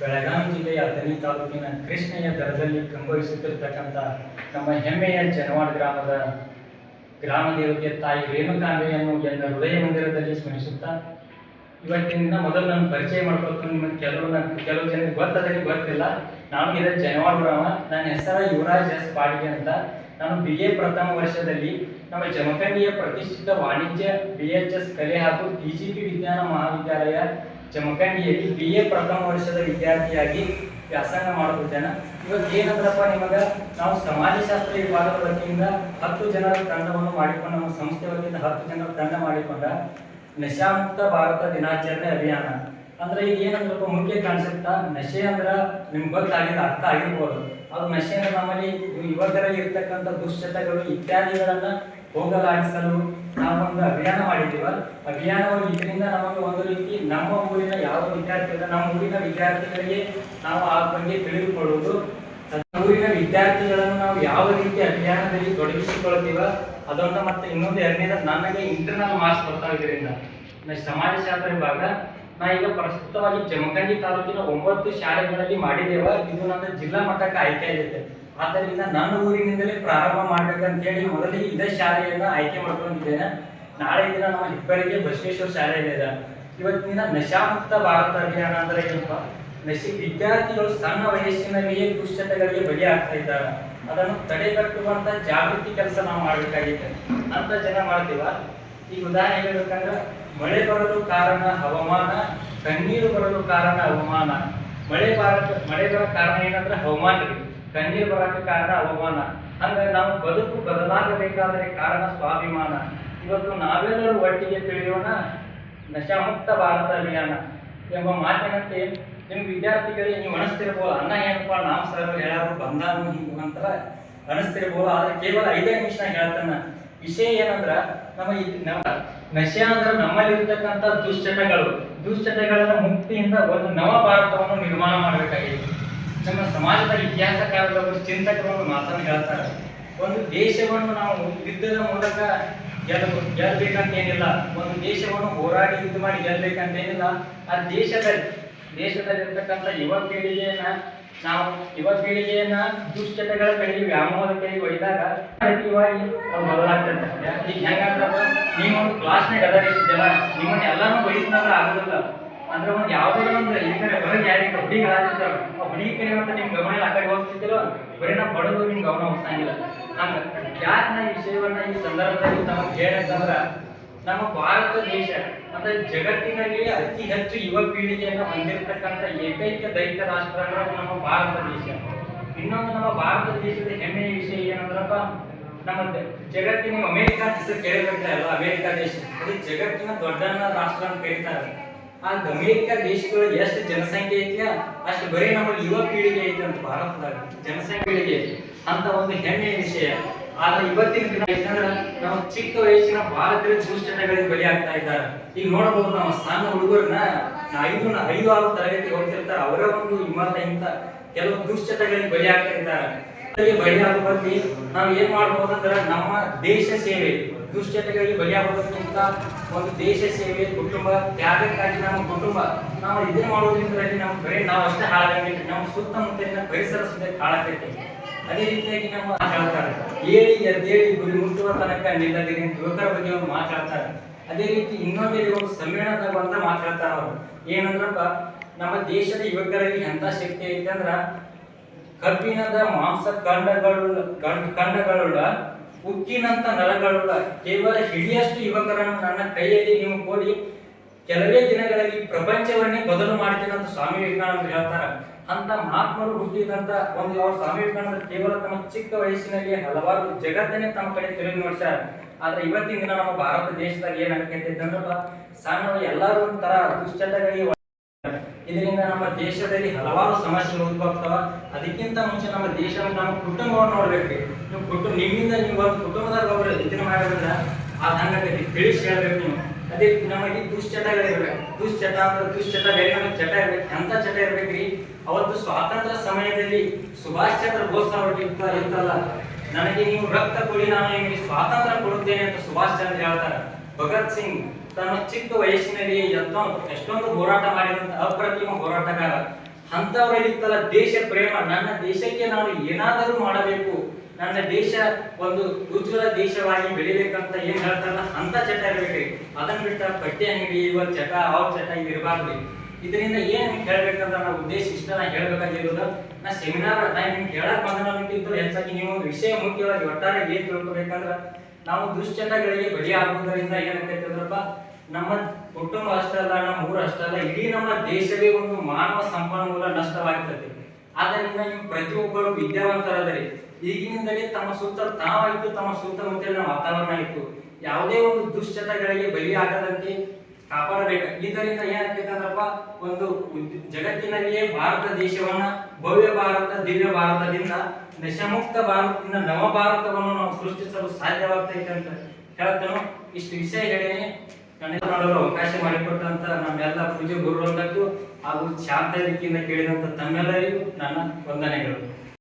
ಬೆಳಗಾವಿ ಜಿಲ್ಲೆಯ ಅಥಣಿ ತಾಲೂಕಿನ ಕೃಷ್ಣೆಯ ದರದಲ್ಲಿ ಕಂಗೊಳಿಸುತ್ತಿರ್ತಕ್ಕಂಥ ನಮ್ಮ ಹೆಮ್ಮೆಯ ಜನವಾಡ ಗ್ರಾಮದ ಗ್ರಾಮ ದೇವತೆ ತಾಯಿ ರೇಣುಕಾಂಬೆಯನ್ನು ಎಲ್ಲ ಹೃದಯ ಮಂದಿರದಲ್ಲಿ ಸ್ಮರಿಸುತ್ತಾ, ಇವತ್ತಿನಿಂದ ಮೊದಲು ನಾನು ಪರಿಚಯ ಮಾಡ್ಕೊಳ್ತೀನಿ ನಿಮಗೆ ಕೆಲವು ಕೆಲವು ಜನರಿಗೆ ಗೊತ್ತದಲ್ಲಿ ಗೊತ್ತಿಲ್ಲ. ನಾನು ಇರೋ ಜನವಾಡ ಗ್ರಾಮ, ನನ್ನ ಹೆಸರು ಯುವರಾಜ್ ಎಸ್ ಪಾಡಿಗೆ ಅಂತ. ನಾನು ಬಿ ಎ ಪ್ರಥಮ ವರ್ಷದಲ್ಲಿ ನಮ್ಮ ಜಮಖಂಡಿಯ ಪ್ರತಿಷ್ಠಿತ ವಾಣಿಜ್ಯ ಬಿ ಎಚ್ ಎಸ್ ಕಲೆ ಹಾಗೂ ಡಿ ವಿಜ್ಞಾನ ಮಹಾವಿದ್ಯಾಲಯ ಜಮಖಂಡಿಯಲ್ಲಿ ಬಿ ಎ ಪ್ರಥಮ ವರ್ಷದ ವಿದ್ಯಾರ್ಥಿಯಾಗಿ ವ್ಯಾಸಂಗ ಮಾಡುತ್ತಿದ್ದೇನೆ. ಇವತ್ತು ಏನಂದ್ರಪ್ಪ ನಿಮಗೆ? ನಾವು ಸಮಾಜಶಾಸ್ತ್ರ ವಿಭಾಗದ ವತಿಯಿಂದ ಹತ್ತು ಜನರ ತಂಡವನ್ನು ಮಾಡಿಕೊಂಡು, ನಮ್ಮ ಸಂಸ್ಥೆ ವತಿಯಿಂದ ಹತ್ತು ಜನರ ತಂಡ ಮಾಡಿಕೊಂಡ ನಶಾಮುಕ್ತ ಭಾರತ ದಿನಾಚರಣೆ ಅಭಿಯಾನ. ಅಂದ್ರೆ ಈಗ ಏನಂದ್ರಪ್ಪ, ಮುಖ್ಯ ಕಾಣಿಸುತ್ತ ನಶೆ ಅಂದ್ರ ನಿಮ್ಗೆ ಗೊತ್ತಾಗಿದ್ದ ಅರ್ಥ ಆಗಿರ್ಬೋದು. ಅದು ನಶೆ ಅಂದ್ರೆ ನಮ್ಮಲ್ಲಿ ಯುವಕರಲ್ಲಿ ಇರ್ತಕ್ಕಂಥ ದುಶ್ಚಟಗಳು ಇತ್ಯಾದಿಗಳನ್ನ ಹೋಗಲಾಡಿಸಲು ನಾವು ಒಂದು ಅಭಿಯಾನ ಮಾಡಿದ್ದೀವ. ಅಭಿಯಾನವು ಇದರಿಂದ ನಮಗೆ ಒಂದು ರೀತಿ ನಮ್ಮ ಊರಿನ ಯಾವ ವಿದ್ಯಾರ್ಥಿಗಳ ನಮ್ಮ ಊರಿನ ವಿದ್ಯಾರ್ಥಿಗಳಿಗೆ ನಾವು ಆ ಬಗ್ಗೆ ತಿಳಿದುಕೊಳ್ಳುವುದು. ಊರಿನ ವಿದ್ಯಾರ್ಥಿಗಳನ್ನು ನಾವು ಯಾವ ರೀತಿ ಅಭಿಯಾನದಲ್ಲಿ ತೊಡಗಿಸಿಕೊಳ್ತೀವ ಅದೊಂದು ಮತ್ತೆ ಇನ್ನೊಂದು ಎರಡನೇದ ನನಗೆ ಇಂಟರ್ನಲ್ ಮಾರ್ಕ್ಸ್ ಬರ್ತಾವ ಇದರಿಂದ ಸಮಾಜ ಸಮಾಜಶಾಸ್ತ್ರ ವಿಭಾಗ, ನಾ ಈಗ ಪ್ರಸ್ತುತವಾಗಿ ಜಮಖಂಡಿ ತಾಲೂಕಿನ ಒಂಬತ್ತು ಶಾಲೆಗಳಲ್ಲಿ ಮಾಡಿದ್ದೇವ. ಇದು ನನ್ನ ಜಿಲ್ಲಾ ಮಟ್ಟಕ್ಕೆ ಆಯ್ಕೆ ಆಗೈತೆ ಆದ್ದರಿಂದ ನನ್ನ ಊರಿನಿಂದಲೇ ಪ್ರಾರಂಭ ಮಾಡ್ಬೇಕಂತ ಹೇಳಿ ಮೊದಲಿಗೆ ಇದೇ ಶಾಲೆಯನ್ನ ಆಯ್ಕೆ ಮಾಡ್ಕೊಂಡಿದ್ದೇನೆ. ನಾಳೆ ದಿನ ನಮ್ಮ ಹಿಪ್ಪರಿಗೆ ಬಸವೇಶ್ವರ ಶಾಲೆ ಇದೆ ಇವತ್ತಿನ ನಶಾಮುಕ್ತ ಭಾರತ ಅಭಿಯಾನ ಅಂದ್ರೆ ಏನಪ್ಪ? ನಶಿ ವಿದ್ಯಾರ್ಥಿಗಳು ಸಣ್ಣ ವಯಸ್ಸಿನಲ್ಲಿಯೇ ದುಶ್ಚಟಗಳಿಗೆ ಆಗ್ತಾ ಇದ್ದಾರೆ. ಅದನ್ನು ತಡೆಗಟ್ಟುವಂತ ಜಾಗೃತಿ ಕೆಲಸ ನಾವು ಮಾಡ್ಬೇಕಾಗಿದೆ ಅಂತ ಜನ ಮಾಡ್ತೀವ? ಈಗ ಉದಾಹರಣೆ ಹೇಳ್ಬೇಕಂದ್ರೆ, ಮಳೆ ಬರಲು ಕಾರಣ ಹವಾಮಾನ, ಕಣ್ಣೀರು ಬರಲು ಕಾರಣ ಹವಾಮಾನ. ಮಳೆ ಬಾರ ಮಳೆ ಬರೋ ಕಾರಣ ಏನಂದ್ರೆ ಹವಾಮಾನ ಕಣ್ಣೀರು ಬರಕ್ಕೆ ಕಾರಣ ಅವಮಾನ. ಅಂದ್ರೆ ನಾವು ಬದುಕು ಬದಲಾಗಬೇಕಾದರೆ ಕಾರಣ ಸ್ವಾಭಿಮಾನ. ಇವತ್ತು ನಾವೆಲ್ಲರೂ ಒಟ್ಟಿಗೆ ತಿಳಿಯೋಣ, ನಶಾಮುಕ್ತ ಭಾರತ ಅಭಿಯಾನ ಎಂಬ ಮಾತಿನಂತೆ ನಿಮ್ ವಿದ್ಯಾರ್ಥಿಗಳಿಗೆ ನೀವು ಅನಿಸ್ತಿರ್ಬೋದು. ಅನ್ನ ಏನಪ್ಪ ನಾವು ಸರ್ ಯಾರು ಬಂದಾನು ಹಿಂಗು ಅಂತ ಅನಿಸ್ತಿರ್ಬೋದು. ಆದ್ರೆ ಕೇವಲ ಐದೇ ನಿಮಿಷ ಹೇಳ್ತಾನ. ವಿಷಯ ಏನಂದ್ರ, ನಮ್ಮ ನಮ್ಮ ನಶೆ ಅಂದ್ರೆ ನಮ್ಮಲ್ಲಿರ್ತಕ್ಕಂಥ ದುಶ್ಚಟಗಳು. ದುಶ್ಚಟಗಳ ಮುಕ್ತಿಯಿಂದ ಒಂದು ನವ ಭಾರತವನ್ನು ನಿರ್ಮಾಣ ಮಾಡಬೇಕಾಗಿದೆ. ನಮ್ಮ ಸಮಾಜದ ಇತಿಹಾಸಕಾರರು ಚಿಂತಕರು ಒಂದು ಮಾತನ್ನು ಹೇಳ್ತಾರೆ. ಒಂದು ದೇಶವನ್ನು ನಾವು ಯುದ್ಧದ ಮೂಲಕ ಗೆಲ್ ಗೆಲ್ಲಬೇಕಂತ ಏನಿಲ್ಲ ಒಂದು ದೇಶವನ್ನು ಹೋರಾಡಿ ಯುದ್ಧ ಮಾಡಿ ಗೆಲ್ಲಬೇಕಂತ ಏನಿಲ್ಲ ಆ ದೇಶದಲ್ಲಿ, ದೇಶದಲ್ಲಿರ್ತಕ್ಕಂಥ ಯುವ ಪೀಳಿಗೆಯನ್ನ ನಾವು, ಯುವ ಪೀಳಿಗೆಯನ್ನ ದುಶ್ಚಟಗಳ ಕಡೆಗೆ, ವ್ಯಾಮೋಹದ ಕಡೆಗೆ ಒಯ್ದಾಗ ಅವ್ರು ಬದಲಾಗ್ತದೆ ಈಗ ಹೆಂಗಂತಂದ್ರೆ ನೀವು ಒಂದು ಕ್ಲಾಸ್ನಾಗ ಇಷ್ಟ ಜನ ಎಲ್ಲಾನು ಬೈದ್ನಂದ್ರೆ ಆಗೋದಿಲ್ಲ. ಅಂದ್ರೆ ಒಂದು ಯಾವುದೇ ಒಂದು ಈ ಕಡೆ ಹೊರಗೆ ಯಾರಿಗೆ ಹುಡುಗಿ ಹಾಕಿರ್ತಾರ ಆ ಹುಡುಗಿ ಕಡೆ ಮತ್ತೆ ನಿಮ್ ಗಮನ ಆ ಕಡೆ ಹೋಗ್ತಿದ್ದಿಲ್ಲ ಬರೀ ನಾ ಬಡದು ನಿಮ್ ಗಮನ ಹೋಗ್ಸಂಗಿಲ್ಲ. ಹಂಗ ಯಾಕೆ ನಾ ಈ ವಿಷಯವನ್ನ ಈ ಸಂದರ್ಭದಲ್ಲಿ ನಮಗೆ ಹೇಳಂತಂದ್ರ, ನಮ್ಮ ಭಾರತ ದೇಶ ಅಂದ್ರೆ ಜಗತ್ತಿನಲ್ಲಿ ಅತಿ ಹೆಚ್ಚು ಯುವ ಪೀಳಿಗೆಯನ್ನು ಹೊಂದಿರತಕ್ಕಂಥ ಏಕೈಕ ದೈತ್ಯ ರಾಷ್ಟ್ರ ಅಂದ್ರೆ ನಮ್ಮ ಭಾರತ ದೇಶ. ಇನ್ನೊಂದು ನಮ್ಮ ಭಾರತ ದೇಶದ ಹೆಮ್ಮೆಯ ವಿಷಯ ಏನಂದ್ರಪ್ಪ, ನಮ್ಮ ಜಗತ್ತಿನ ಅಮೆರಿಕ ಹೆಸರು ಕೇಳಿರ್ಬೇಕಲ್ಲ ಅಮೆರಿಕ ದೇಶ. ಅದು ಜಗತ್ತಿನ ದೊಡ್ಡ ರಾಷ್ಟ್ರ ಅಂತ ಕರೀತಾರೆ ಆ ಅಮೆರಿಕ ದೇಶಗಳು ಎಷ್ಟು ಜನಸಂಖ್ಯೆ ಐತಿ ಅಷ್ಟು ಬರೀ ನಮ್ಮ ಯುವ ಪೀಳಿಗೆ ಐತಿ ಅಂತ ಭಾರತದಾಗ ಜನಸಂಖ್ಯೆ ಅಂತ ಒಂದು ಹೆಮ್ಮೆಯ ವಿಷಯ. ಆದ್ರೆ ಇವತ್ತಿನ ದಿನ ಯಾಕಂದ್ರೆ ನಾವು ಚಿಕ್ಕ ವಯಸ್ಸಿನ ಭಾರತೀಯ ದುಶ್ಚಟಗಳಿಗೆ ಬಲಿ ಆಗ್ತಾ ಇದ್ದಾರೆ. ಈಗ ನೋಡಬಹುದು ನಾವು ಸಣ್ಣ ಹುಡುಗರನ್ನ ಐದು ಐದು ಆರು ತರಗತಿ ಹೋಗ್ತಿರ್ತಾರೆ ಅವರ ಒಂದು ಇಂತ ಕೆಲವು ದುಶ್ಚಟಗಳಿಗೆ ಬಲಿ ಆಗ್ತಾ ಇದ್ದಾರೆ. ಬಲಿಯಾಗುವ ಬಗ್ಗೆ ನಾವು ಏನ್ ಮಾಡ್ಬೋದು ಅಂದ್ರೆ ನಮ್ಮ ದೇಶ ಸೇವೆ, ದುಶ್ಚಟಗಳಿಗೆ ಬಲಿಯಾಗೋದಕ್ಕಿಂತ ಒಂದು ದೇಶ ಸೇವೆ, ಕುಟುಂಬ, ತ್ಯಾಗಕ್ಕಾಗಿ ನಮ್ಮ ಕುಟುಂಬ, ನಾವು ಇದನ್ನ ಮಾಡೋದ್ರಿಂದ ನಮ್ಮ ಬರೀ ನಾವು ಅಷ್ಟೇ ಹಾಳಾಗಂಗಿಲ್ಲ. ನಮ್ಮ ಸುತ್ತಮುತ್ತಲಿನ ಪರಿಸರ ಸುತ್ತ ಹಾಳಾಗೈತಿ ಅದೇ ರೀತಿಯಾಗಿ ನಮ್ಮ ಮಾತಾಡ್ತಾರೆ. ಏಳಿ ಎದ್ದೇಳಿ, ಗುರಿ ಮುಟ್ಟುವ ತನಕ ನಿಲ್ಲದಿರಿ ಯುವಕರ ಬಗ್ಗೆ ಅವರು ಮಾತಾಡ್ತಾರೆ. ಅದೇ ರೀತಿ ಇನ್ನೊಂದು ಒಂದು ಸಮ್ಮೇಳನದಾಗ ಬಂದ ಮಾತಾಡ್ತಾರೆ ಅವರು. ಏನಂದ್ರಪ್ಪ, ನಮ್ಮ ದೇಶದ ಯುವಕರಲ್ಲಿ ಎಂತ ಶಕ್ತಿ ಐತೆ ಅಂದ್ರ ಕಬ್ಬಿಣದ ಮಾಂಸ ಖಂಡಗಳುಳ್ಳ ಖಂಡ, ಖಂಡಗಳುಳ್ಳ, ಉಕ್ಕಿನಂತ ನರಗಳುಳ್ಳ ಕೇವಲ ಹಿಡಿಯಷ್ಟು ಯುವಕರನ್ನು ನನ್ನ ಕೈಯಲ್ಲಿ ನೀವು ಕೊಡಿ ಕೆಲವೇ ದಿನಗಳಲ್ಲಿ ಪ್ರಪಂಚವನ್ನೇ ಬದಲು ಮಾಡ್ತೀನಿ ಅಂತ ಸ್ವಾಮಿ ವಿವೇಕಾನಂದ ಹೇಳ್ತಾರೆ. ಅಂತ ಮಹಾತ್ಮರು ಹುಟ್ಟಿದಂತ ಒಂದು ಅವ್ರ ಸ್ವಾಮಿ ವಿವೇಕಾನಂದ ಕೇವಲ ತಮ್ಮ ಚಿಕ್ಕ ವಯಸ್ಸಿನಲ್ಲಿ ಹಲವಾರು ಜಗತ್ತನ್ನೇ ತಮ್ಮ ಕಡೆ ತಿರುಗಿ ನೋಡ್ಸ್ಯಾರ. ಆದ್ರೆ ಇವತ್ತಿನ ದಿನ ನಮ್ಮ ಭಾರತ ದೇಶದಾಗ ಏನ್ ಆಗ್ತೈತೆ ಅಂದ್ರಪ್ಪ ಸಣ್ಣ ಎಲ್ಲರೂ ಒಂಥರ ದುಶ್ಚಟಗಳಿಗೆ ಇದರಿಂದ ನಮ್ಮ ದೇಶದಲ್ಲಿ ಹಲವಾರು ಸಮಸ್ಯೆಗಳು ಉದ್ಭವಿಸ್ತವ. ಅದಕ್ಕಿಂತ ಮುಂಚೆ ನಮ್ಮ ದೇಶವನ್ನು ನಮ್ಮ ಕುಟುಂಬವನ್ನು ನೋಡ್ಬೇಕು. ನೀವು ಕುಟುಂಬ ನಿಮ್ಮಿಂದ ನೀವು ಒಂದು ಕುಟುಂಬದಾಗ ಒಬ್ಬರು ಇದನ್ನ ಮಾಡೋದ್ರಿಂದ ಆ ಹಂಗಾಗೈತಿ ತಿಳಿಸಿ ಹೇಳ್ಬೇಕು ನೀವು. ಅದೇ ನಮಗೆ ದುಶ್ಚಟಗಳಿರ್ಬೇಕು ದುಶ್ಚಟ ಅಂದ್ರೆ ದುಶ್ಚಟ ಬೇರೆ ನಮಗೆ ಚಟ ಇರ್ಬೇಕು. ಎಂತ ಚಟ ಇರ್ಬೇಕ್ರಿ? ಅವತ್ತು ಸ್ವಾತಂತ್ರ್ಯ ಸಮಯದಲ್ಲಿ ಸುಭಾಷ್ ಚಂದ್ರ ಬೋಸ್ ಅವರು ಇರ್ತ ಇರ್ತಲ್ಲ ನನಗೆ ನೀವು ರಕ್ತ ಕೊಡಿ, ನಾನು ನಿಮಗೆ ಸ್ವಾತಂತ್ರ್ಯ ಕೊಡುತ್ತೇನೆ ಅಂತ ಸುಭಾಷ್ ಚಂದ್ರ ಹೇಳ್ತಾರೆ. ಭಗತ್ ಸಿಂಗ್ ತನ್ನ ಚಿಕ್ಕ ವಯಸ್ಸಿನಲ್ಲಿ ಎಷ್ಟೊಂದು ಎಷ್ಟೊಂದು ಹೋರಾಟ ಮಾಡಿದಂತ ಅಪ್ರತಿಮ ಹೋರಾಟಗಾರ. ಅಂತವರಲ್ಲಿತ್ತಲ್ಲ ದೇಶ ಪ್ರೇಮ. ನನ್ನ ದೇಶಕ್ಕೆ ನಾನು ಏನಾದರೂ ಮಾಡಬೇಕು. ನನ್ನ ದೇಶ ಒಂದು ಉಜ್ವಲ ದೇಶವಾಗಿ ಬೆಳಿಬೇಕಂತ ಏನ್ ಹೇಳ್ತಾರಲ್ಲ ಅಂತ ಚಟ ಇರ್ಬೇಕ್ರಿ. ಅದನ್ನ ಬಿಟ್ಟ ಬಟ್ಟೆ ಅಂಗಡಿ ಇವ ಚಟ ಅವ್ ಚಟ ಇರಬಾರ್ದು ಇದರಿಂದ ಏನ್ ನಿಮ್ಗೆ ಹೇಳ್ಬೇಕಂತ ನಾವು ಉದ್ದೇಶ ಇಷ್ಟ ನಾ ಹೇಳ್ಬೇಕಾಗಿರೋದು, ನಾ ಸೆಮಿನಾರ್ ನಾ ನಿಮ್ಗೆ ಹೇಳಕ್ ಬಂದಕ್ಕಿಂತ ಹೆಚ್ಚಾಗಿ ನೀವು ಒಂದು ವಿಷಯ ಮುಖ್ಯವಾಗಿ ಒಟ್ಟಾರೆ ಏನ್ ತಿಳ್ಕೊಬೇಕಂದ್ರ, ನಾವು ದುಶ್ಚಟಗಳಿಗೆ ಬಲಿ ಆಗುವುದರಿಂದ ಏನಾಗ್ತೈತೆ ನಮ್ಮ ಕುಟುಂಬ ಅಷ್ಟೇ ಅಲ್ಲ, ನಮ್ಮ ಊರು ಅಷ್ಟೇ ಅಲ್ಲ, ಇಡೀ ನಮ್ಮ ದೇಶವೇ ಒಂದು ಮಾನವ ಸಂಪನ್ಮೂಲ ನಷ್ಟವಾಗ್ತದೆ ಆದ್ದರಿಂದ ನೀವು ಪ್ರತಿಯೊಬ್ಬರು ವಿದ್ಯಾವಂತರಾದರೆ, ಈಗಿನಿಂದಲೇ ತಮ್ಮ ಸುತ್ತ ತಾವಾಯಿತು ತಮ್ಮ ಸುತ್ತಮುತ್ತಲಿನ ವಾತಾವರಣ ಇತ್ತು. ಯಾವುದೇ ಒಂದು ದುಶ್ಚಟಗಳಿಗೆ ಬಲಿಯಾಗದಂತೆ ಕಾಪಾಡಬೇಕು. ಇದರಿಂದ ಏನಾಗ್ತೈತಂದ್ರಪ್ಪ ಒಂದು ಜಗತ್ತಿನಲ್ಲಿಯೇ ಭಾರತ ದೇಶವನ್ನ ಭವ್ಯ ಭಾರತ, ದಿವ್ಯ ಭಾರತದಿಂದ ನಶಮುಕ್ತ ಭಾರತದಿಂದ ನವ ಭಾರತವನ್ನು ನಾವು ಸೃಷ್ಟಿಸಲು ಸಾಧ್ಯವಾಗ್ತೈತೆ ಅಂತ ಹೇಳ್ತಾನು. ಇಷ್ಟು ವಿಷಯ ನನ್ನ ಮಾಡಲು ಅವಕಾಶ ಮಾಡಿಕೊಟ್ಟಂತ ನಮ್ಮೆಲ್ಲ ಪೂಜೆ ಗುರುವರ್ಗಕ್ಕೂ ಹಾಗೂ ಶಾಂತ ದಿಕ್ಕಿಂದ ಕೇಳಿದಂತ ತಮ್ಮೆಲ್ಲರಿಗೂ ನನ್ನ ವಂದನೆಗಳು.